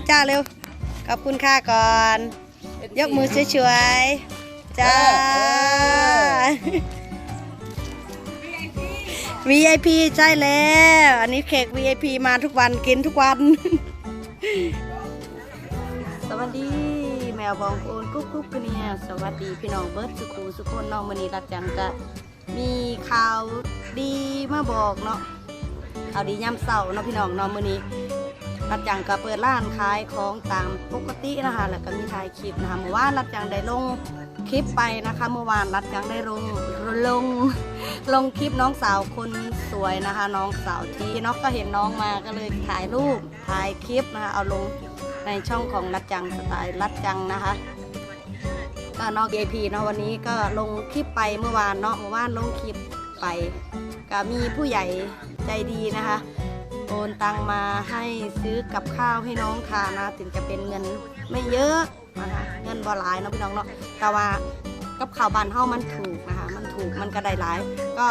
ทุจ้าเร็ว ขอบคุณค่ะก่อน ยกมือสวยๆจ้า VIP ใช่แล้ว อันนี้เค้ก VIP มาทุกวันกินทุกวัน สวัสดีแมวบองโอนกุ๊กกุ๊กกันเนี่ยสวัสดีพี่น้องเบิร์ดสุขูสุขคนน้องมณีรักจังกะมีข่าวดีมาบอกเนาะข่าวดีย่ำเศร้าเนาะพี่น้องเนาะมื้อนี้ รักจังก็เปิดร้านขายของตามปกตินะคะแล้วก็มีถ่ายคลิปนะคะเมื่อวานรักจังได้ลงคลิปไปนะคะ เมื่อวานรักจังได้ลงลงลงคลิปน้องสาวคนสวยนะคะ น้องสาวทีเนาะก็เห็นน้องมาก็เลยถ่ายรูปถ่ายคลิปนะคะเอาลงในช่องของรัดจังสไตล์รัดจังนะคะก็นอก VIP เนาะวันนี้ก็ลงคลิปไปเมื่อวานเนาะเมื่อวานลงคลิปไปก็มีผู้ใหญ่ใจดีนะคะ โอนตังมาให้ซื้อกับข้าวให้น้องทานนะถึงจะเป็นเงินไม่เยอะนะคะเงินบ่หลายเนาะพี่น้องเนาะแต่ว่ากับข้าวบ้านเฮามันถูกนะคะมันถูกมันก็ได้หลาย ก็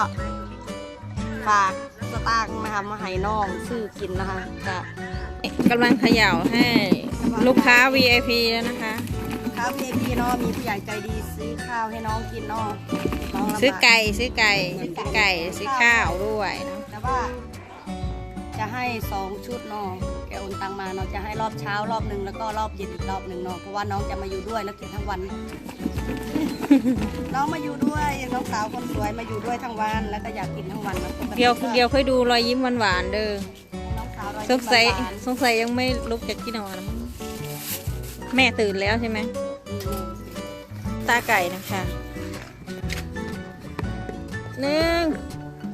ฝากสตางค์นะคะมาให้น้องซื้อกินนะคะก็กำลังเขย่าให้ลูกค้า VIP แล้วนะคะครับ VIP เนาะมีผู้ใหญ่ใจดีซื้อข้าวให้น้องกินเนาะน้องลำบากซื้อไก่ซื้อไก่ซื้อไก่ซื้อข้าวด้วยเนอะแต่ว่า จะให้สองชุดเนาะแกโอนตังมาเนาะจะให้รอบเช้ารอบหนึ่งแล้วก็รอบเย็นอีกรอบหนึ่งเนาะเพราะว่าน้องจะมาอยู่ด้วยแล้วกินทั้งวัน น้องมาอยู่ด้วยน้องสาวคนสวยมาอยู่ด้วยทั้งวัน แล้วก็อยากกินทั้งวันนะปกติเดียวเดียวค่อยดูรอยยิ้มหวานๆเด้อน้องสาวเราสงสัยหวานสงสัยยังไม่ลุกจากที่นอนนะมั้งแม่ตื่นแล้วใช่ไหมๆอืมตาไก่นะคะหนึ่ง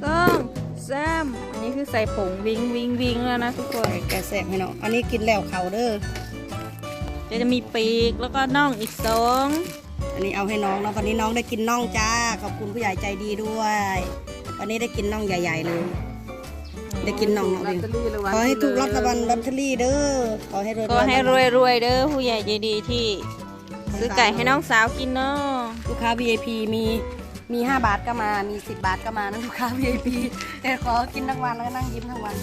สอง สามอันนี้คือใส่ผงวิงวิงวิงแล้วนะทุกคนแกแสบให้เนาะอันนี้กินแล้วเขาเด้อเดี๋ยวจะมีปีกแล้วก็น่องอีกสองอันนี้เอาให้น้องเนาะวันนี้น้องได้กินน่องจ้าขอบคุณผู้ใหญ่ใจดีด้วย วันนี้ได้กินน่องใหญ่ ๆ เลย ได้กินน่องเนาะพี่ขอให้ถูกรับรางวัลลอตเตอรี่เด้อขอให้รวยก็ให้รวยรวยๆเด้อผู้ใหญ่ใจดีที่ซื้อไก่ให้น้องสาวกินเนาะลูกค้า VIP มี มี 5 บาทก็มา มี 10 บาทก็มานะลูกค้า VIP แต่ขอกินทั้งวันแล้วก็นั่งยิ้มทั้งวัน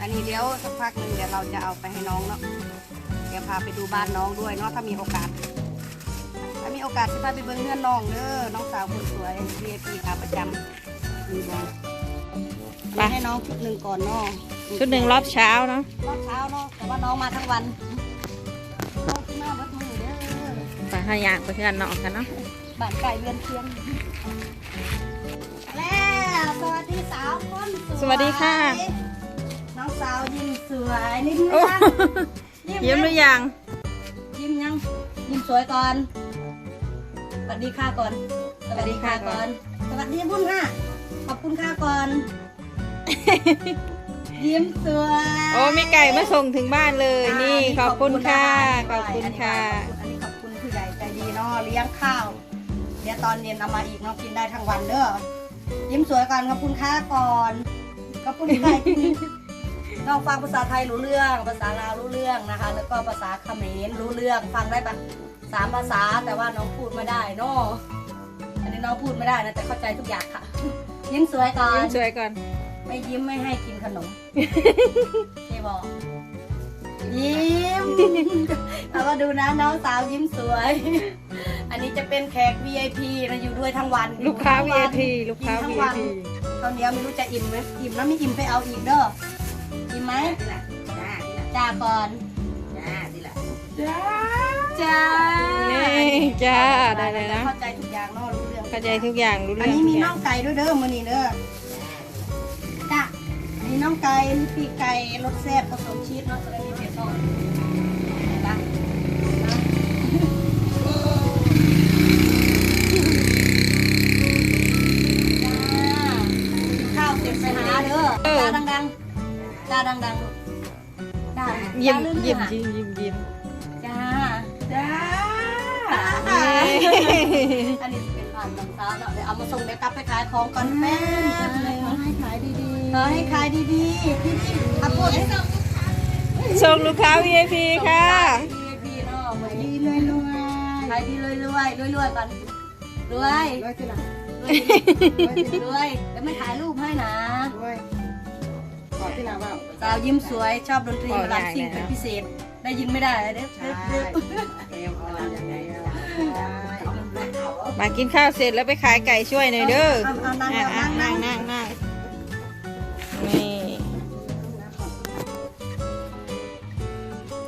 อันนี้เดี๋ยวสักพักหนึ่งเดี๋ยวเราจะเอาไปให้น้องเนาะ เดี๋ยวพาไปดูบ้านน้องด้วยเนาะถ้ามีโอกาส ถ้ามีโอกาสจะพาไปเบิ้งเพื่อนน้องเด้อ น้องสาวคนสวย VIP ขาประจำมีบอลไปให้น้องชุดหนึ่งก่อนเนาะ ชุดหนึ่งรอบเช้าเนาะ รอบเช้าเนาะ แต่ว่าน้องมาทั้งวันน้องที่มาเบิดมือเด้อไปหาอย่างไปเพื่อนน้องกันเนาะ บ้านไก่เรือนเคียงแล้วสวัสดีสาวคนสวยสวัสดีค่ะ น้องสาวยิ้มสวยนิ่มโอ้ยังยิ้มหรือยังยิ้มยังยิ้มสวยก่อนสวัสดีค่ะก่อนสวัสดีค่ะก่อน สวัสดีพุ่นค่ะขอบคุณค่ะก่อน ยิ้มสวยโอ้มีไก่มาส่งถึงบ้านเลยอ่านี่ขอบคุณค่ะขขออบบคุคุณณค่ะ อันนี้ขอบคุณผู้ใหญ่ใจดีเนาะเลี้ยงข้าวเดี๋ยวตอนเย็นเอามาอีกเนาะกินได้ทั้งวันเด้อยิ้มสวยก่อนขอบคุณค่าก่อนขอบคุณค่ะน้องฟังภาษาไทยรู้เรื่อง ภาษาลาวรู้เรื่องนะคะ แล้วก็ภาษาเขมรรู้เรื่องฟังได้ปะสามภาษาแต่ว่าน้องพูดไม่ได้เนาะอันนี้น้องพูดไม่ได้นะแต่เข้าใจทุกอย่างค่ะ ยิ้มสวยก่อนยิ้มสวยก่อนไม่ยิ้มไม่ให้กินขนมเจบอกยิ้มแล้วก็ดูนะน้องสาวยิ้มสวยอั นนี้จะเป็นแขก VIP นะอยู่ด้วยทั้งวันลูกค้า อยู่ทั้งวัน VIP ลูกค้านทั้งวัน VIP ตอนเดียวไม่รู้จะอิ่มไหมอิ่มแล้วไม่อิ่มไปเอาอีกเด้ออิ่มไหมจ้าก่อนจ้าดิละจ้านี่จ้าได้เลยนะ เข้าใจทุกอย่างเนาะรู้เรื่องเข้าใจทุกอย่างรู้อัเรื่นองนี้มีทุกอน่ย่าองงไก่ด้วยเด้อมื้อนี้เด้อจ้ะอันนี้น่องไก่อันนี่ปีกไก่รสแซ่บผสมชีสเนาะจะได้มีเผ็ดหน่อย ยิ้มจ้าลื่นๆยิ้มอะยิ้มยิ้มยิ้มจ้าจ้านี่อันนี้จะเป็นผ่านน้ำตาลเนาะเดี๋ยวเอามาส่งเดี๋ยวกลับไปขายของก่อนแป๊บนึงให้ขายดีขอให้ขายดีๆพี่พี่อาพูดให้ส่งส่งลูกค้า VIP ค่ะพี่เนาะเหมือนๆนี้ดีเลยรวยขายดีรวยรวยรวยรวยก่อนรวยรวยสิล่ะรวยรวยเดี๋ยวไม่ถ่ายรูปให้นะ รวยรที่เราว่า สาวยิ้มสวยชอบดนตรีเวลาซิ่งเป็นพิเศษ ได้ยินไม่ได้เด้ใช่เด้เด้เอวอ่อนยังไงอะมากินข้าวเสร็จแล้วไปขายไก่ช่วยหน่อยเด้อเอานั่งอะนั่งอะนั่นั่งงนั่นั่งงนั่งนี่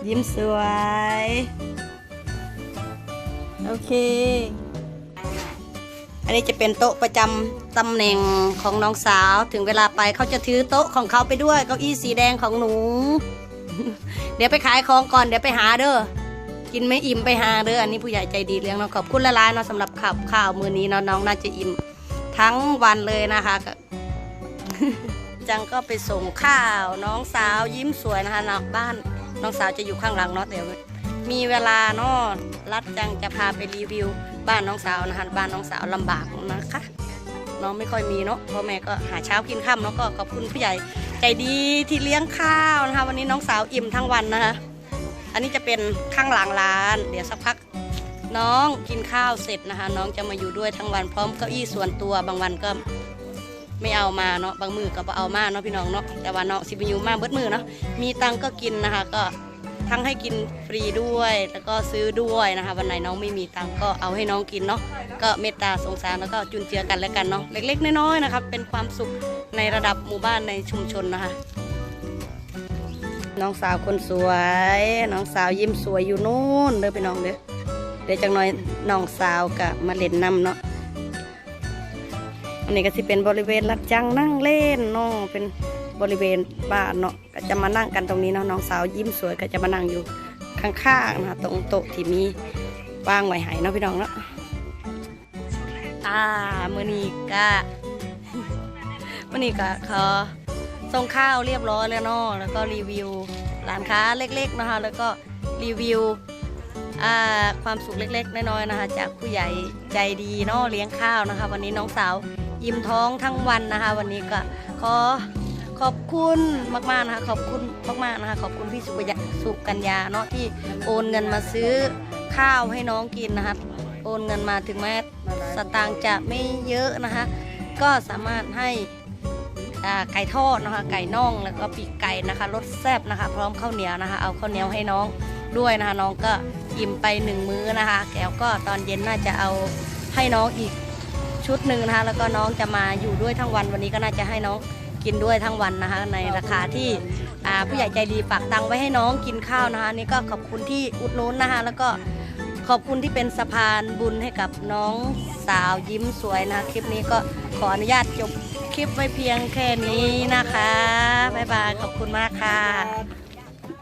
ยิ้มสวย โอเค อันนี้จะเป็นโต๊ะประจำตำแหน่งของน้องสาว ถึงเวลาไปเขาจะถือโต๊ะของเขาไปด้วยเก้าอี้สีแดงของหนู เดี๋ยวไปขายของก่อนเดี๋ยวไปหาเด้อกินไม่อิ่มไปหาเด้ออันนี้ผู้ใหญ่ใจดีเลี้ยงเนาะขอบคุณละลายเนาะสำหรับขับข้าวมือนี้เนาะน้องน่าจะอิ่มทั้งวันเลยนะคะจังก็ไปส่งข้าว น้องสาวยิ้มสวยนะคะนาะบ้านน้องสาวจะอยู่ข้างหลังเนาะเดี๋ยวมีเวลาเนาะรัดจังจะพาไปรีวิว บ้านน้องสาวนะคะบ้านน้องสาวลำบากนะคะน้องไม่ค่อยมีเนาะพ่อแม่ก็หาเช้ากินค่ำเนาะก็ขอบคุณผู้ใหญ่ใจดีที่เลี้ยงข้าวนะคะวันนี้น้องสาวอิ่มทั้งวันนะคะอันนี้จะเป็นข้างหลังร้าน เดี๋ยวสักพักน้องกินข้าวเสร็จนะคะ น้องจะมาอยู่ด้วยทั้งวันพร้อมเก้าอี้ส่วนตัวบางวันก็ไม่เอามาเนาะบางมือก็เอามาเนาะพี่น้องเนาะแต่ว่าน้องสิบอยู่มาเบิดมือเนาะมีตังก็กินนะคะก็ ทั้งให้กินฟรีด้วย แล้วก็ซื้อด้วยนะคะ วันไหนน้องไม่มีตังค์ก็เอาให้น้องกินเนาะก็เมตตาสงสารแล้วก็จุนเจือกันแล้วกันเนาะเล็ก ๆ น้อยๆนะครับ เป็นความสุขในระดับหมู่บ้านในชุมชนนะคะ น้องสาวคนสวย น้องสาวยิ้มสวยอยู่นู่นเด้อพี่น้องเด้อเดี๋ยวจังหน่อยน้องสาวกับมาเล่นน้ำเนาะอันนี้ก็สิเป็นบริเวณรับจ้างนั่งเล่นเนาะเป็น บริเวณบ้านเนาะก็จะมานั่งกันตรงนี้เนาะน้องสาวยิ้มสวยก็จะมานั่งอยู่ข้างๆนะคะตรงโต๊ะที่มีวางไว้ให้เนาะพี่น้องเนาะอ่ามือนี้ก็มื่อนี้ก็ขอส่งข้าวเรียบร้อยแล้วเนาะแล้วก็รีวิวร้านค้าเล็กๆนะคะแล้วก็รีวิวความสุขเล็ก ๆ น้อยๆนะคะ จากผู้ใหญ่ใจดีเนาะเลี้ยงข้าวนะคะ วันนี้น้องสาวอิ่มท้องทั้งวันนะคะ วันนี้ก็ขอ ขอบคุณมากๆนะคะขอบคุณมากๆนะคะขอบคุณพี่สุกัญญาสุกัญญาเนาะที่โอนเงินมาซื้อข้าวให้น้องกินนะคะโอนเงินมาถึงแม้สตางค์จะไม่เยอะนะคะ ก็สามารถให้ไก่ทอดนะคะไก่น่องแล้วก็ปีกไก่นะคะรสแซ่บนะคะ พร้อมข้าวเหนียวนะคะ เอาข้าวเหนียวให้น้องด้วยนะคะ น้องก็อิ่มไปหนึ่งมื้อนะคะแก้วก็ตอนเย็นน่าจะเอาให้น้องอีกชุดหนึ่งนะคะ แล้วก็น้องจะมาอยู่ด้วยทั้งวันวันนี้ก็น่าจะให้น้อง กินด้วยทั้งวันนะคะ ในราคาที่ผู้ใหญ่ใจดีฝากตังไว้ให้น้องกินข้าวนะคะนี่ก็ขอบคุณที่อุดหนุนนะคะแล้วก็ขอบคุณที่เป็นสะพานบุญให้กับน้องสาวยิ้มสวยนะคะคลิปนี้ก็ขออนุญาตจบคลิปไว้เพียงแค่นี้นะคะบ๊ายบายขอบคุณมากค่ะ